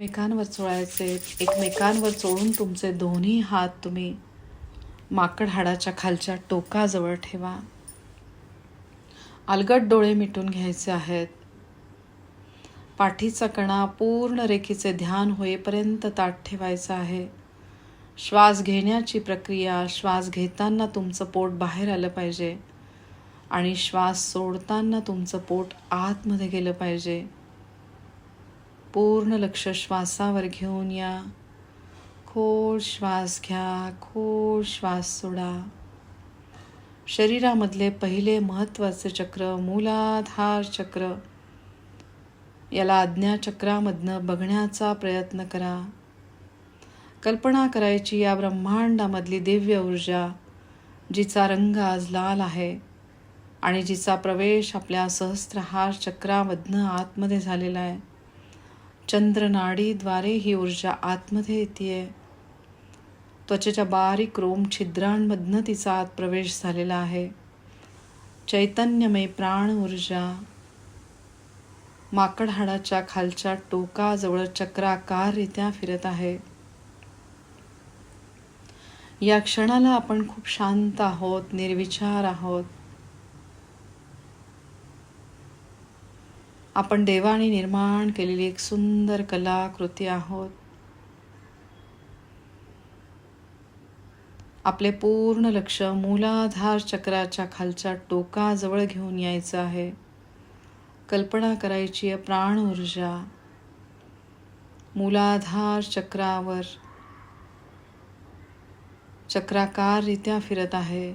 एकमेकांवर चोळायचे एकमेकांवर चोळून तुमचे दोन्ही हात तुम्ही माकड हाडाच्या खालच्या टोकाजवळ ठेवा. अलगट डोळे मिटून घ्यायचे आहेत. पाठीचा कणा पूर्ण रेखीचे ध्यान होईपर्यंत ताट ठेवायचं आहे. श्वास घेण्याची प्रक्रिया श्वास घेताना तुमचं पोट बाहेर आलं पाहिजे आणि श्वास सोडताना तुमचं पोट आतमध्ये गेलं पाहिजे. पूर्ण लक्ष श्वासावर घेऊन या. खोल श्वास घ्या खोल श्वास सोडा. शरीरामधले पहिले महत्त्वाचे चक्र मूलाधार चक्र. याला आज्ञाचक्रामधनं बघण्याचा प्रयत्न करा. कल्पना करायची या ब्रह्मांडामधली दिव्य ऊर्जा जिचा रंग आज लाल आहे आणि जिचा प्रवेश आपल्या सहस्त्रहार चक्रामधनं आतमध्ये झालेला आहे. चंद्रनाडीद्वारे ही ऊर्जा आतमध्ये येते त्वचेच्या बारीक रोम छिद्रांमधनं तिचा आत प्रवेश झालेला आहे. चैतन्यमय प्राण ऊर्जा. माकड हाडाच्या खालच्या टोकाजवळ चक्राकाररित्या फिरत आहे. या क्षणाला आपण खूप शांत आहोत निर्विचार आहोत. आपण देवाने निर्माण केलेली एक सुंदर कलाकृती आहोत. आपले पूर्ण लक्ष मूलाधार चक्राच्या खालच्या टोकाजवळ घेऊन यायचं आहे. कल्पना करायची आहे प्राण ऊर्जा मूलाधार चक्रावर चक्राकाररित्या फिरत आहे.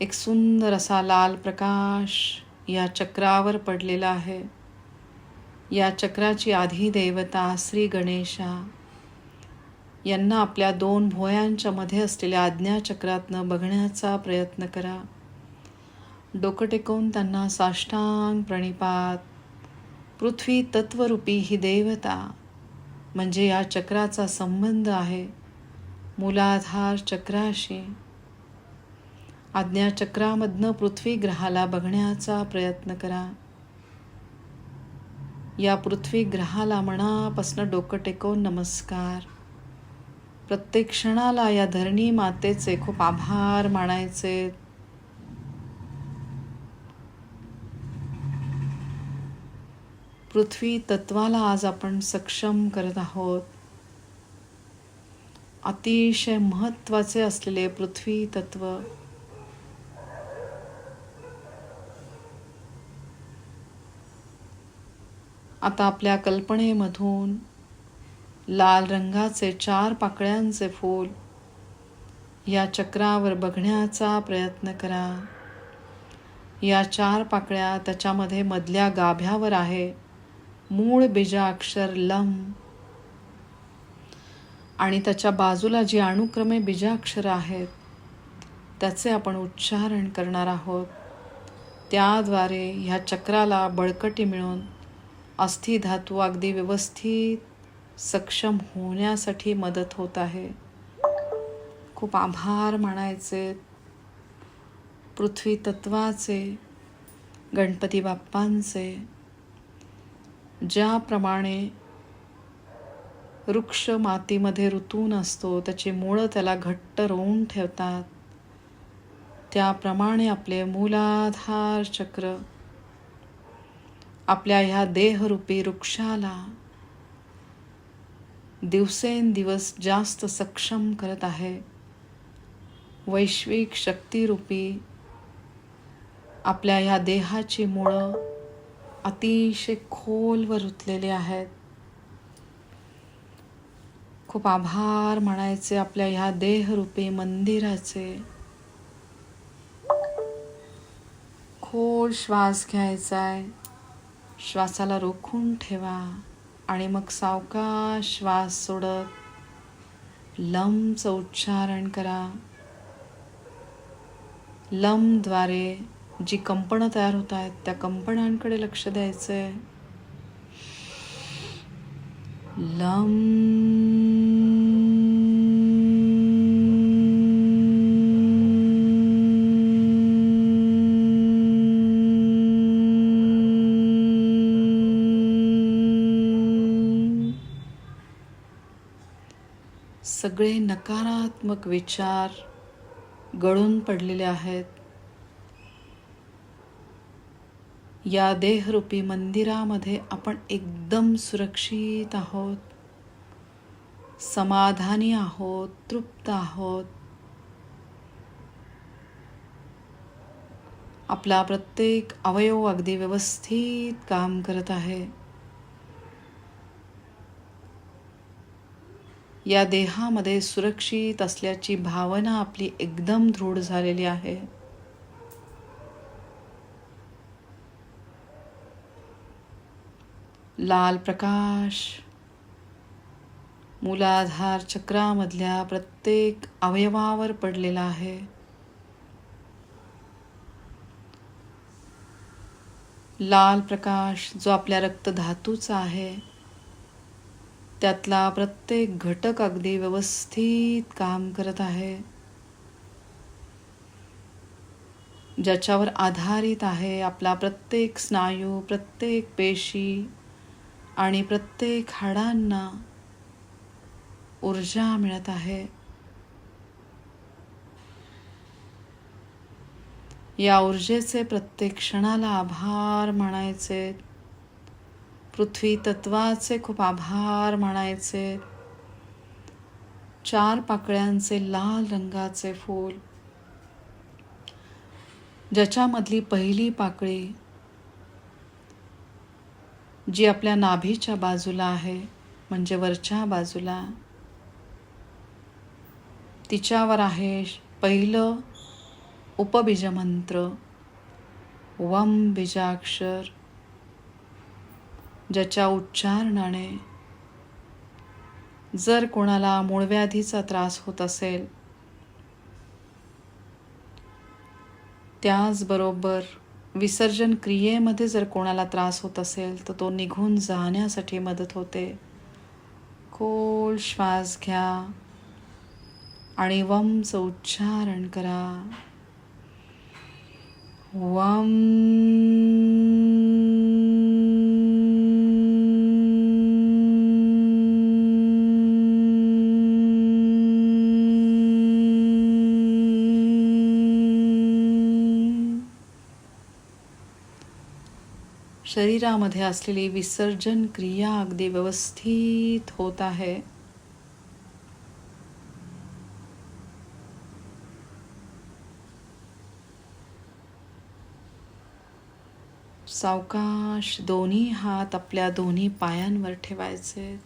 एक सुंदर असा लाल प्रकाश या चक्रावर पडलेला आहे. या चक्राची आधी देवता श्री गणेशा यांना आपल्या दोन भोयांच्या मध्ये असलेल्या आज्ञाचक्रातनं बघण्याचा प्रयत्न करा. डोकं टेकवून त्यांना साष्टांग प्रणिपात पृथ्वी तत्वरूपी ही देवता म्हणजे या चक्राचा संबंध आहे. मूलाधार चक्राशी आज्ञाचक्रामधनं पृथ्वी ग्रहाला बघण्याचा प्रयत्न करा. या पृथ्वी ग्रहाला मनापासनं डोकं टेकवून नमस्कार. प्रत्येक क्षणाला या धरणी मातेचे खूप आभार मानायचे. पृथ्वी तत्वाला आज आपण सक्षम करत आहोत. अतिशय महत्त्वाचे असलेले पृथ्वी तत्व आता आपल्या कल्पनेमधून लाल रंगाचे चार पाकळ्यांचे फूल या चक्रावर बघण्याचा प्रयत्न करा. या चार पाकळ्या त्याच्यामध्ये मधल्या गाभ्यावर आहे. मूळ बीजाक्षर लम. आणि त्याच्या बाजूला जी अनुक्रमे बीजाक्षरं आहेत त्याचे आपण उच्चारण करणार आहोत. त्याद्वारे ह्या चक्राला बळकटी मिळून अस्थि धातू अगदी व्यवस्थित सक्षम होण्यासाठी मदत होत आहे. खूप आभार मानायचे. पृथ्वी तत्वाचे गणपती बाप्पांचे ज्याप्रमाणे वृक्ष मातीमध्ये ऋतून असतो त्याची मुळं त्याला घट्ट रोवून ठेवतात त्याप्रमाणे आपले मूलाधार चक्र आपल्या ह्या देहरूपी वृक्षाला दिवसेंदिवस जास्त सक्षम करत आहे. वैश्विक शक्तिरूपी आपल्या ह्या देहाची मुळं अतिशय खोलवर रुतलेले आहेत. खूप आभार म्हणायचे आपल्या ह्या देहरूपी मंदिराचे. खोल श्वास घ्यायचा आहे श्वासाला रोखून ठेवा. आणि मग सावकाश श्वास सोडत लमचं उच्चारण करा. लमद्वारे जी कंपनं तयार होत आहेत त्या कंपनांकडे लक्ष द्यायचं आहे लम सगळे नकारात्मक विचार गळून पडलेले आहेत. या देहरूपी मंदिरामध्ये आपण एकदम सुरक्षित आहोत. समाधानी आहोत तृप्त आहोत. आपला प्रत्येक अवयव अगदी व्यवस्थित काम करत आहे. या देहामध्ये सुरक्षित असल्याची भावना आपली एकदम दृढ झालेली आहे. लाल प्रकाश मूलाधार चक्रामधल्या प्रत्येक अवयवावर पडलेला आहे. लाल प्रकाश जो आपल्या रक्तधातूचा आहे त्यातला प्रत्येक घटक अगदी व्यवस्थित काम करत आहे. ज्याच्यावर आधारित आहे आपला प्रत्येक स्नायू प्रत्येक पेशी आणि प्रत्येक हाडांना ऊर्जा मिळत आहे. या ऊर्जेचे प्रत्येक क्षणाला आभार मानायचे. पृथ्वी तत्वाचे खूप आभार म्हणायचे. चार पाकळ्यांचे लाल रंगाचे फूल. ज्याच्यामधली पहिली पाकळी जी आपल्या नाभीच्या बाजूला आहे म्हणजे वरच्या बाजूला तिच्यावर आहे पहिलं उपबीजमंत्र वम बीजाक्षर. ज्याच्या उच्चारणाने जर कोणाला मूळव्याधीचा त्रास होत असेल त्याचबरोबर विसर्जन क्रियेमध्ये जर कोणाला त्रास होत असेल तर तो निघून जाण्यासाठी मदत होते. खोल श्वास घ्या आणि वमचं उच्चारण करा. वम शरीरामध्ये असलेली विसर्जन क्रिया अगदी व्यवस्थित होत आहे. सावकाश दोन्ही हात आपल्या दोन्ही पायांवर ठेवायचे.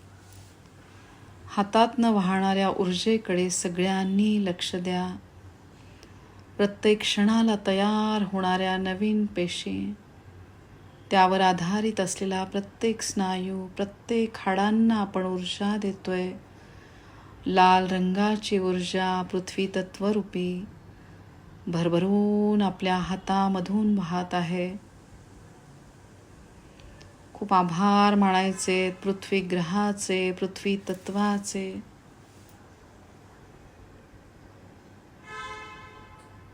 हातातनं वाहणाऱ्या ऊर्जेकडे सगळ्यांनी लक्ष द्या. प्रत्येक क्षणाला तयार होणाऱ्या नवीन पेशी त्यावर आधारित असलेला प्रत्येक स्नायू प्रत्येक हाडांना आपण ऊर्जा देतोय. लाल रंगाची ऊर्जा पृथ्वी तत्वरूपी भरभरून आपल्या हातामधून वाहत आहे. खूप आभार मानायचे पृथ्वी ग्रहाचे पृथ्वी तत्वाचे.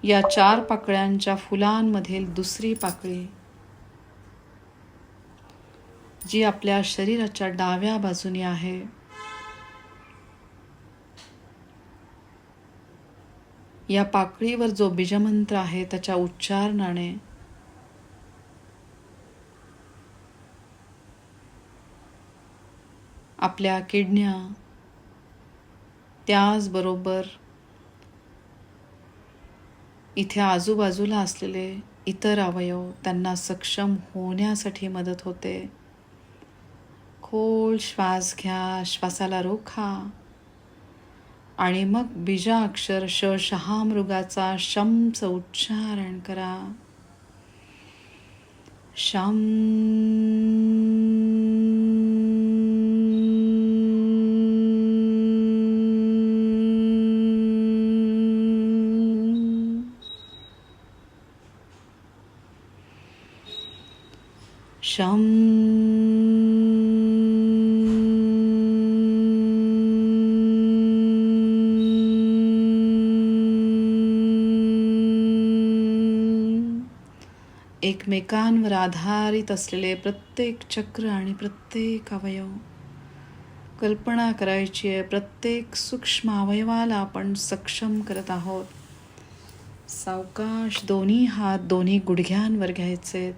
या चार पाकळ्यांच्या फुलांमधील दुसरी पाकळी जी आपल्या शरीराच्या डाव्या बाजूने आहे. या पाकळीवर जो बीजमंत्र आहे त्याच्या उच्चारणाने आपल्या किडण्या त्याचबरोबर इथे आजूबाजूला असलेले इतर अवयव त्यांना सक्षम होण्यासाठी मदत होते. खोल श्वास घ्या श्वासाला रोखा. आणि मग बीजा अक्षर श शहा मृगाचा शमचं उच्चारण करा. शम शम एकमेकांवर आधारित असलेले प्रत्येक चक्र आणि प्रत्येक अवयव. कल्पना करायची आहे प्रत्येक सूक्ष्म अवयवाला आपण सक्षम करत आहोत. सावकाश दोन्ही हात दोन्ही गुडघ्यांवर घ्यायचे.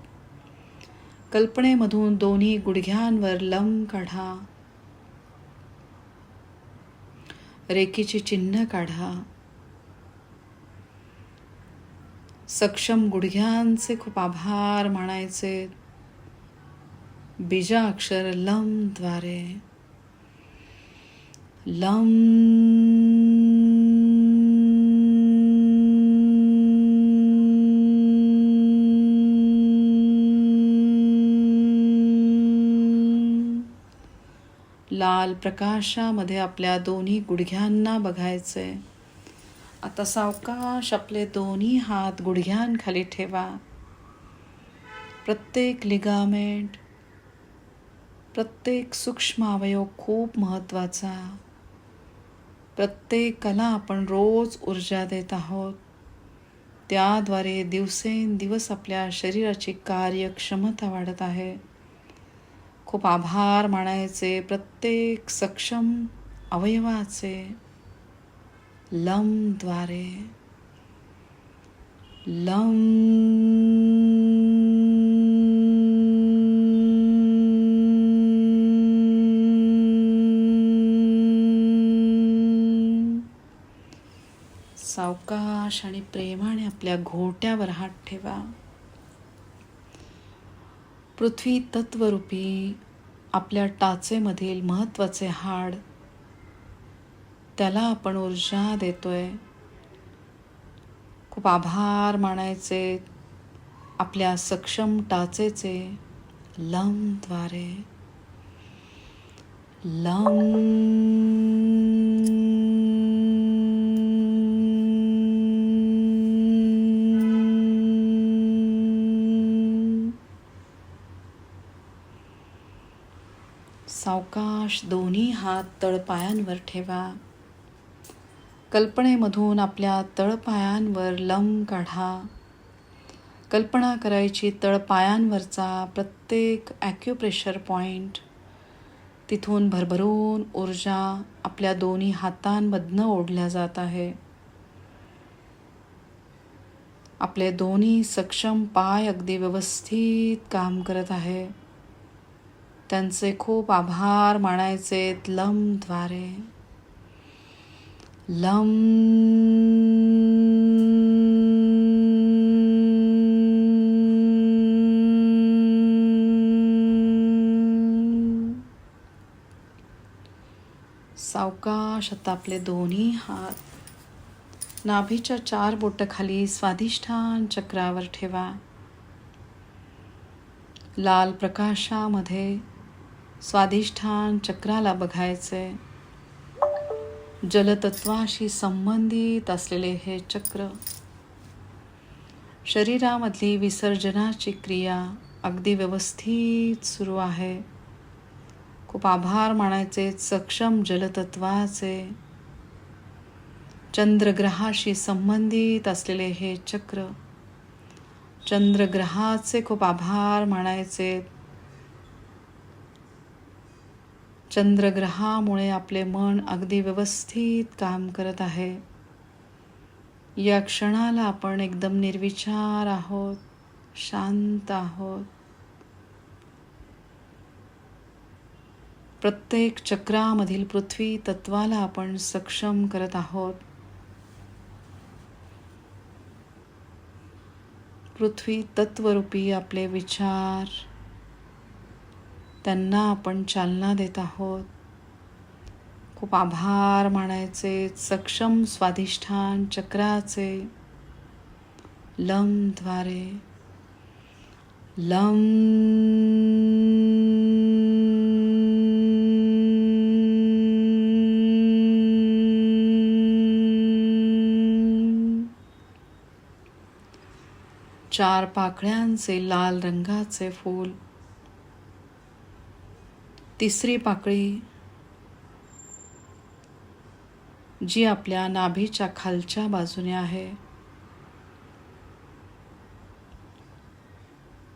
कल्पनेमधून दोन्ही गुडघ्यांवर लंब काढा. रेकीची चिन्ह काढा. सक्षम गुडघ्यांचे खूप आभार मानायचे. बीजाक्षर लमद्वारे लम. लाल प्रकाशामध्ये आपल्या दोन्ही गुडघ्यांना बघायचे आता सावकाश आपले दोन्ही हात गुडघ्यांखाली ठेवा. प्रत्येक लिगामेंट प्रत्येक सूक्ष्म अवयव खूप महत्त्वाचा. प्रत्येकाला आपण रोज ऊर्जा देत आहोत. त्याद्वारे दिवसेंदिवस आपल्या शरीराची कार्यक्षमता वाढत आहे. खूप आभार मानायचे प्रत्येक सक्षम अवयवाचे. लमद्वारे लम सावकाश आणि प्रेमाने आपल्या घोट्यावर हात ठेवा. पृथ्वी तत्वरूपी आपल्या टाचेमधील महत्त्वाचे हाड त्याला आपण ऊर्जा देतोय. खूप आभार मानायचे आपल्या सक्षम टाचेचे लमद्वारे लम. सावकाश दोन्ही हात तळपायांवर ठेवा. कल्पनेमधून आपल्या तळपायांवर लंब काढा. कल्पना करायची तळपायांवरचा प्रत्येक ॲक्युप्रेशर पॉईंट तिथून भरभरून ऊर्जा आपल्या दोन्ही हातांमधनं ओढल्या जात आहे. आपले दोन्ही सक्षम पाय अगदी व्यवस्थित काम करत आहे. त्यांचे खूप आभार मानायचे लमद्वारे लम सावकाश आता आपले दोन्ही हात. नाभीच्या चार बोट खाली स्वाधिष्ठान चक्रावर ठेवा. लाल प्रकाशामध्ये स्वाधिष्ठान चक्राला बघायचे जलतत्वाशी संबंधित असलेले हे चक्र. शरीरामधली विसर्जनाची क्रिया अगदी व्यवस्थित सुरू आहे. खूप आभार मानायचे सक्षम जलतत्वाचे. चंद्रग्रहाशी संबंधित असलेले हे चक्र. चंद्रग्रहाचे खूप आभार मानायचे चंद्रग्रहामुळे आपले मन अगदी व्यवस्थित काम करत आहे. या क्षणाला आपण एकदम निर्विचार आहोत शांत आहोत. प्रत्येक चक्रामधील पृथ्वी तत्वाला आपण सक्षम करत आहोत. पृथ्वी तत्वरूपी आपले विचार त्यांना आपण चालना देत आहोत. खूप आभार मानायचे सक्षम स्वाधिष्ठान चक्राचे. लमद्वारे लम चार पाकळ्यांचे लाल रंगाचे फूल. तिसरी पाकळी. जी आपल्या नाभीच्या खालच्या बाजूने आहे.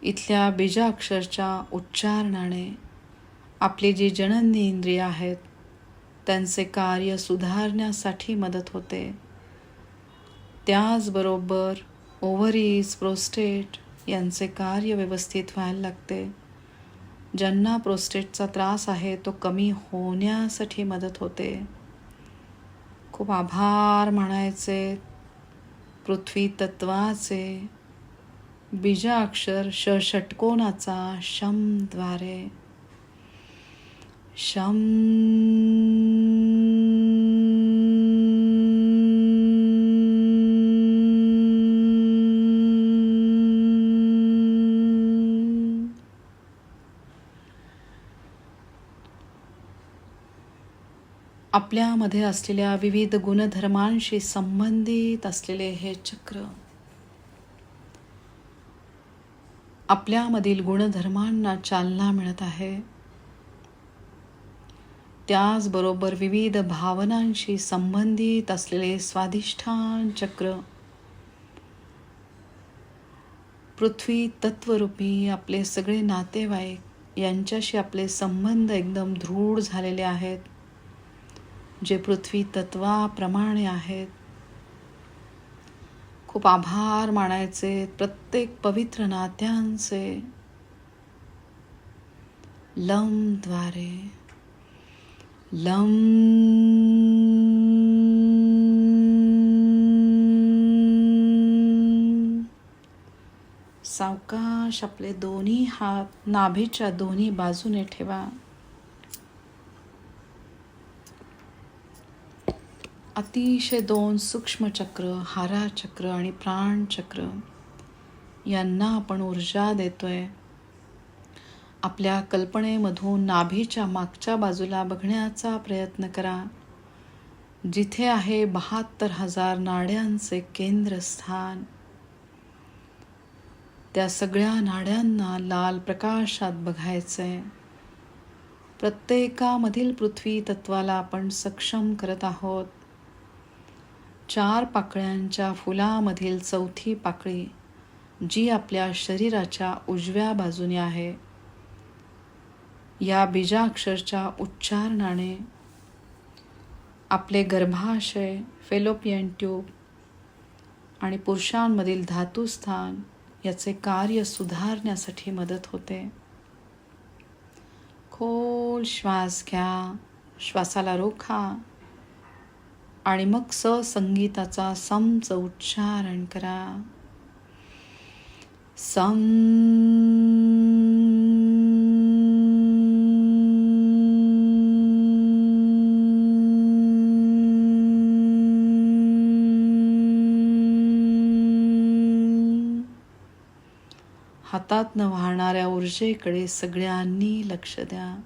इथल्या बीजाक्षरच्या उच्चारणाने आपली जी जननी इंद्रिय आहेत त्यांचे कार्य सुधारण्यासाठी मदत होते. त्याचबरोबर ओव्हरीज प्रोस्टेट यांचे कार्य व्यवस्थित व्हायला लागते. ज्यांना प्रोस्टेटचा त्रास आहे तो कमी होण्यासाठी मदत होते. खूप आभार म्हणायचे पृथ्वी तत्वाचे बीजाक्षर श षटकोनाचा शमद्वारे शम आपल्यामध्ये असलेल्या विविध गुणधर्मांशी संबंधित असलेले हे चक्र. आपल्यामधील गुणधर्मांना चालना मिळत आहे. त्याचबरोबर विविध भावनांशी संबंधित असलेले स्वाधिष्ठान चक्र. पृथ्वी तत्वरूपी आपले सगळे नातेवाईक यांच्याशी आपले संबंध एकदम दृढ झालेले आहेत. जे पृथ्वी तत्वाप्रमाणे आहेत. खूप आभार मानायचे प्रत्येक पवित्र नात्यांचे. लमद्वारे लम. सावकाश आपले दोन्ही हात नाभीच्या दोन्ही बाजूने ठेवा. अतिशय दोन सूक्ष्मचक्र हाराचक्र हारा चक्र आणि प्राणचक्र यांना आपण ऊर्जा देतोय. आपल्या कल्पनेमधून नाभीच्या मागच्या बाजूला बघण्याचा प्रयत्न करा. जिथे आहे बहात्तर हजार नाड्यांचे केंद्रस्थान. त्या सगळ्या नाड्यांना लाल प्रकाशात बघायचंय. प्रत्येकामधील पृथ्वी तत्वाला आपण सक्षम करत आहोत. चार पाकळ्यांच्या फुलामधील चौथी पाकळी जी आपल्या शरीराच्या उजव्या बाजूने आहे. या बीजाक्षरच्या उच्चारणाने आपले गर्भाशय फेलोपियन ट्यूब आणि पुरुषांमधील धातुस्थान याचे कार्य सुधारण्यासाठी मदत होते. खोल श्वास घ्या श्वासाला रोखा. आणि मग स संगीताचा समच उच्चारण करा. सम हातातनं वाहणाऱ्या ऊर्जेकडे सगळ्यांनी लक्ष द्या.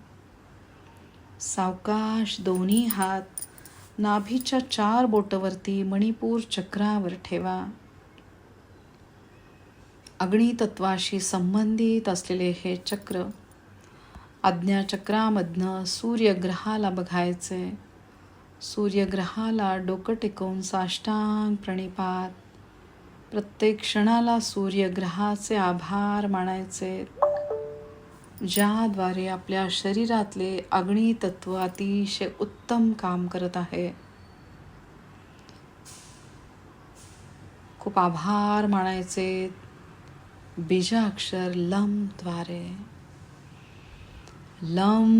सावकाश दोन्ही हात नाभीच्या चार बोटवरती मणिपूर चक्रावर ठेवा. अग्नितत्वाशी संबंधित असलेले हे चक्र आज्ञाचक्रामधनं सूर्यग्रहाला बघायचे. सूर्यग्रहाला डोकं टेकवून साष्टांग प्रणिपात. प्रत्येक क्षणाला सूर्यग्रहाचे आभार मानायचे. ज्याद्वारे आपल्या शरीरातले अग्नितत्व अतिशय उत्तम काम करत आहे. खूप आभार मानायचे बीजाक्षर लमद्वारे लम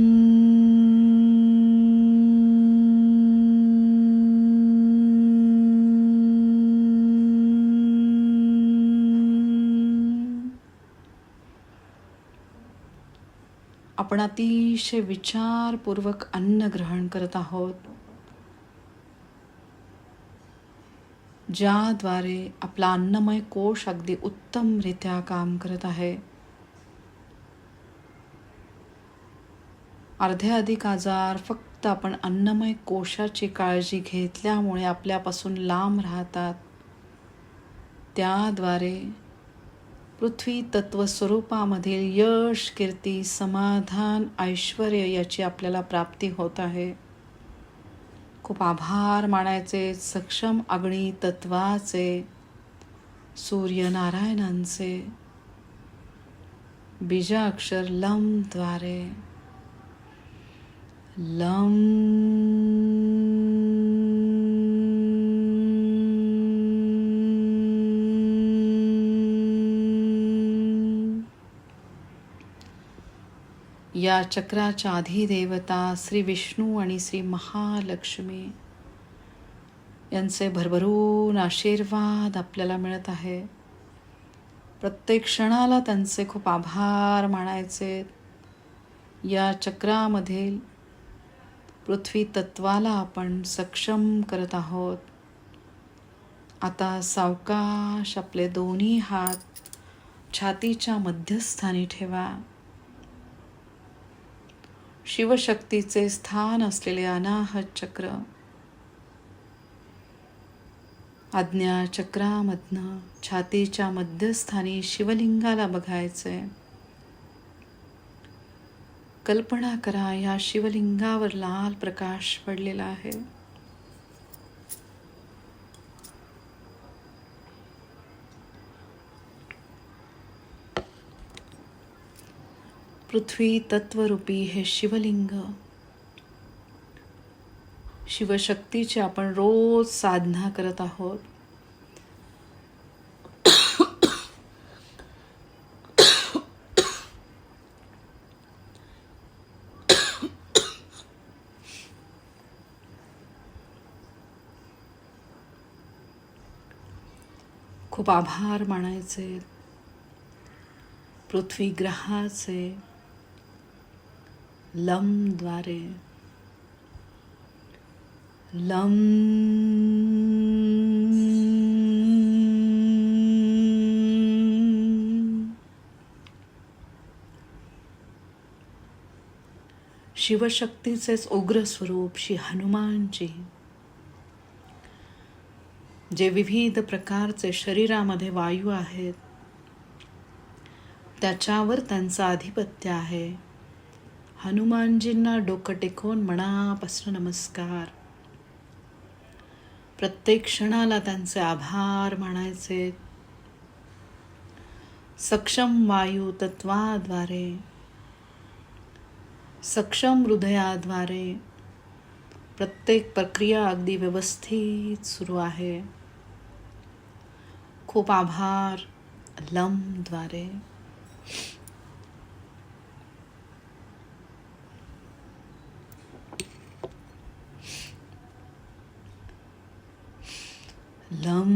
आपण अतिशय विचारपूर्वक अन्न ग्रहण करत आहोत ज्याद्वारे आपला अन्नमय कोश अगदी उत्तमरित्या काम करत आहे. अर्धे अधिक आजार फक्त आपण अन्नमय कोशाची काळजी घेतल्यामुळे आपल्यापासून लांब राहतात. त्याद्वारे पृथ्वी तत्वस्वरूपामधील यश कीर्ती समाधान ऐश्वर याची आपल्याला प्राप्ती होत आहे. खूप आभार मानायचे सक्षम अग्नी तत्वाचे सूर्यनारायणांचे बीजाक्षर लमद्वारे लम या चक्राच्या अधिदेवता श्री विष्णू आणि श्री महालक्ष्मी. यांचे भरभरून आशीर्वाद आपल्याला मिळत आहे. प्रत्येक क्षणाला त्यांचे खूप आभार मानायचे. या चक्रामधील पृथ्वी तत्वाला आपण सक्षम करत आहोत. आता सावकाश आपले दोन्ही हात छातीच्या मध्यस्थानी ठेवा. शिवशक्तीचे स्थान असलेले अनाहत चक्र आज्ञा चक्रामधनं छातीच्या मध्यस्थानी शिवलिंगाला बघायचंय. कल्पना करा या शिवलिंगावर लाल प्रकाश पडलेला आहे. पृथ्वी तत्वरूपी हे शिवलिंग. शिवशक्तीची आपण रोज साधना करत आहोत. खूप आभार मानायचे. पृथ्वी ग्रहाचे लमद्वारे लम। शिवशक्तीचेच उग्र स्वरूप श्री हनुमानजी जे विविध प्रकारचे शरीरामध्ये वायू आहेत, त्याच्यावर त्यांचं आधिपत्य आहे. हनुमानजींना डोकं टेकवून मनापासून नमस्कार. प्रत्येक क्षणाला त्यांचे आभार म्हणायचे सक्षम वायू तत्वाद्वारे सक्षम हृदयाद्वारे प्रत्येक प्रक्रिया अगदी व्यवस्थित सुरू आहे. खूप आभार लमद्वारे. लं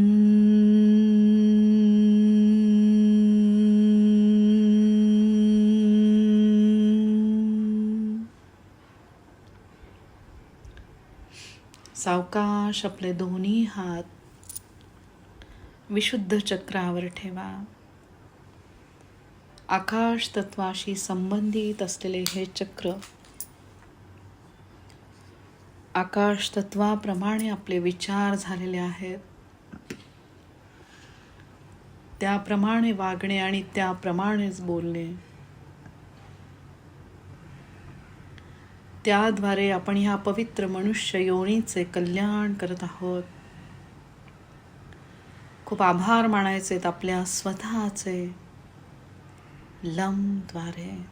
सावकाश आपले दोन्ही हात विशुद्ध चक्रावर ठेवा. आकाश तत्वाशी संबंधित असलेले हे चक्र आकाश तत्वाप्रमाणे आपले विचार झालेले आहेत. त्याप्रमाणे वागणे आणि त्याप्रमाणेच बोलणे. त्याद्वारे आपण ह्या पवित्र मनुष्य योनीचे कल्याण करत आहोत. खूप आभार मानायचे आपल्या स्वतःचे लमद्वारे.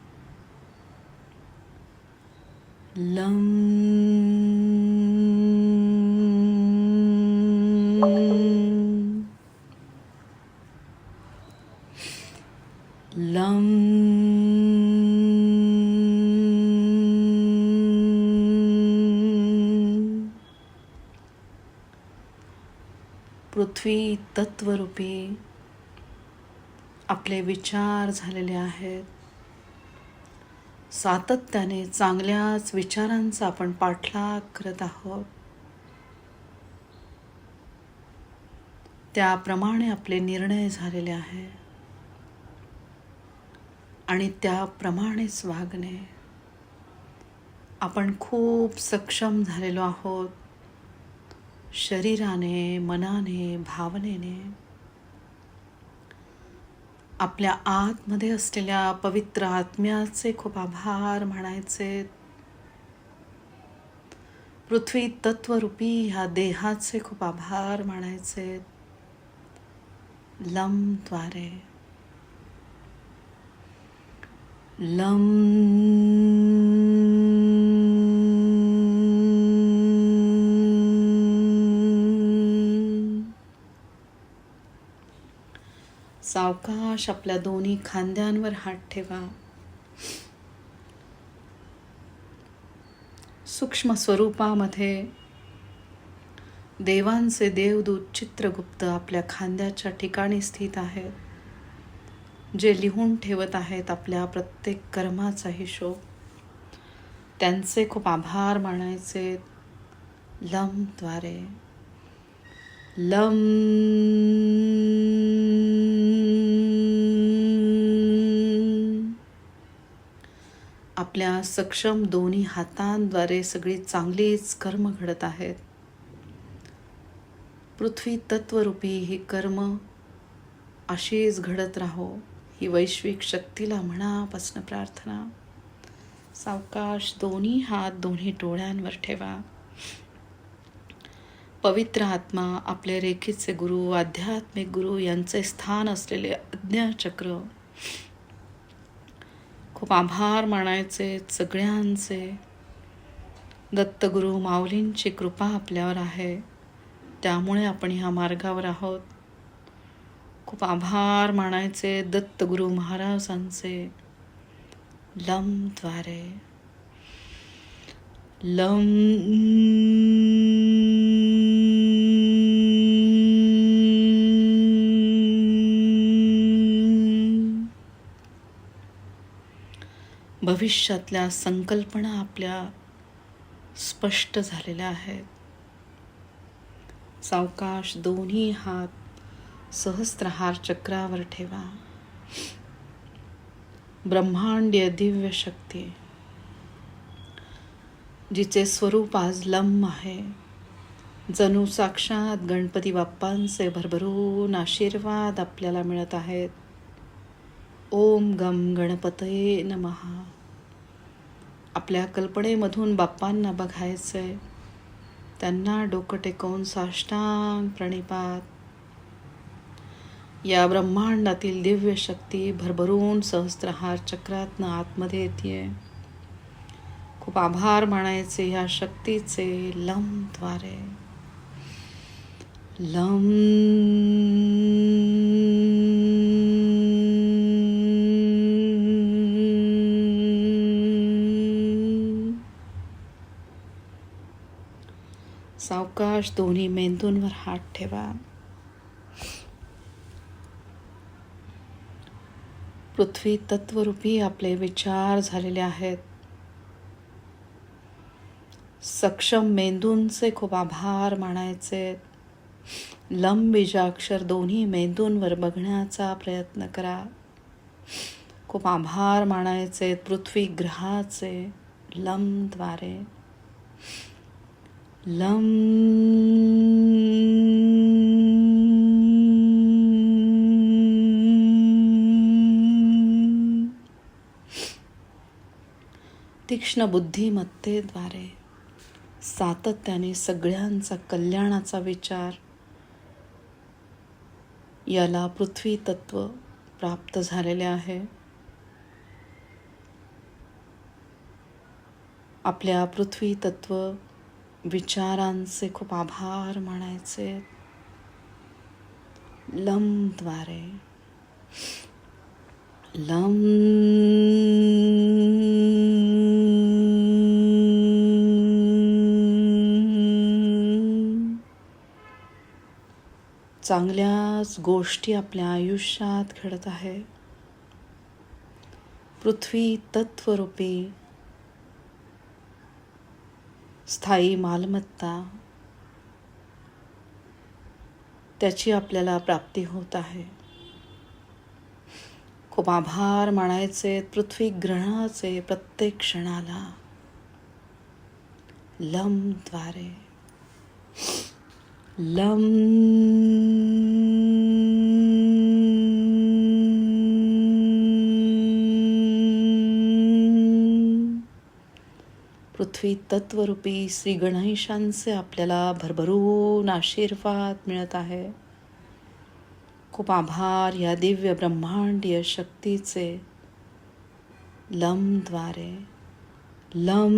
लम पृथ्वी तत्वरूपी आपले विचार झालेले आहेत. सातत्याने चांगल्याच विचारांचा आपण पाठलाग करत आहोत. त्याप्रमाणे आपले निर्णय झालेले आहे. आणि त्याप्रमाणेच वागणे आपण खूप सक्षम झालेलो आहोत. शरीराने मनाने भावनेने आपल्या आतमध्ये असलेल्या पवित्र आत्म्याचे खूप आभार म्हणायचे. पृथ्वी तत्वरूपी ह्या देहाचे खूप आभार म्हणायचे. लमद्वारे लं सावकाश आपल्या दोन्ही खांद्यांवर हात ठेवा. सूक्ष्म स्वरूपामध्ये देवांचे देवदूत चित्रगुप्त आपल्या खांद्याच्या ठिकाणी स्थित आहेत जे लिहून ठेवत आहेत आपल्या प्रत्येक कर्माचा हिशोब. त्यांचे खूप आभार मानायचे लमद्वारे. लम आपल्या सक्षम दोन्ही हातांद्वारे सगळी चांगलीच कर्म घडत आहेत. पृथ्वी तत्वरूपी ही कर्म अशीच घडत राहो ही वैश्विक शक्तीला म्हणापासून प्रार्थना. सावकाश दोन्ही हात दोन्ही डोळ्यांवर ठेवा. पवित्र आत्मा आपले रेखीचे गुरु आध्यात्मिक गुरु यांचे स्थान असलेले अज्ञाचक्र खूप आभार मानायचे सगळ्यांचे. दत्तगुरु माऊलींची कृपा आपल्यावर आहे. त्यामुळे आपण ह्या मार्गावर आहोत. खूप आभार मानायचे दत्तगुरु महाराजांचे. लमद्वारे लम भविष्यातल्या संकल्पना आपल्या स्पष्ट झालेल्या आहेत. सावकाश दोन्ही हात सहस्त्रहार चक्रावर ठेवा. ब्रह्मांडीय दिव्य शक्ती जिचे स्वरूप आज लंब आहे. जणू साक्षात गणपती बाप्पांचे भरभरून आशीर्वाद आपल्याला मिळत आहेत. ओम गम गणपतये नमहा आपल्या कल्पनेमधून बाप्पांना बघायचं आहे त्यांना डोकं टेकवून साष्टांग प्रणिपात. या ब्रह्मांडातील दिव्य शक्ती भरभरून सहस्त्रहार चक्रातनं आतमध्ये येते खूप आभार मानायचे ह्या शक्तीचे लमद्वारे लम सावकाश दोन्ही मेंदूंवर हात ठेवा. पृथ्वी तत्वरूपी आपले विचार झालेले आहेत. सक्षम मेंदूंचे खूप आभार मानायचे. लंब बीजाक्षर दोन्ही मेंदूंवर बघण्याचा प्रयत्न करा. खूप आभार मानायचे पृथ्वी ग्रहाचे लंबद्वारे. लम तीक्ष्ण बुद्धिमत्तेद्वारे सातत्याने सगळ्यांचा कल्याणाचा विचार याला पृथ्वी तत्व प्राप्त झालेले आहे. आपल्या पृथ्वी तत्व विचारांचे खूप आभार म्हणायचे. लमद्वारे. लम चांगल्याच गोष्टी आपल्या आयुष्यात घडत आहे. पृथ्वी तत्वरूपी स्थायी मालमत्ता त्याची आपल्याला प्राप्ती होत आहे. खूप आभार मानायचे पृथ्वी ग्रहणाचे प्रत्येक क्षणाला. लमद्वारे लम पृथ्वी तत्वरूपी श्री गणेशांचे आपल्याला भरभरून आशीर्वाद मिळत आहे. खूप आभार या दिव्य ब्रह्मांडीय शक्तीचे. लमद्वारे लम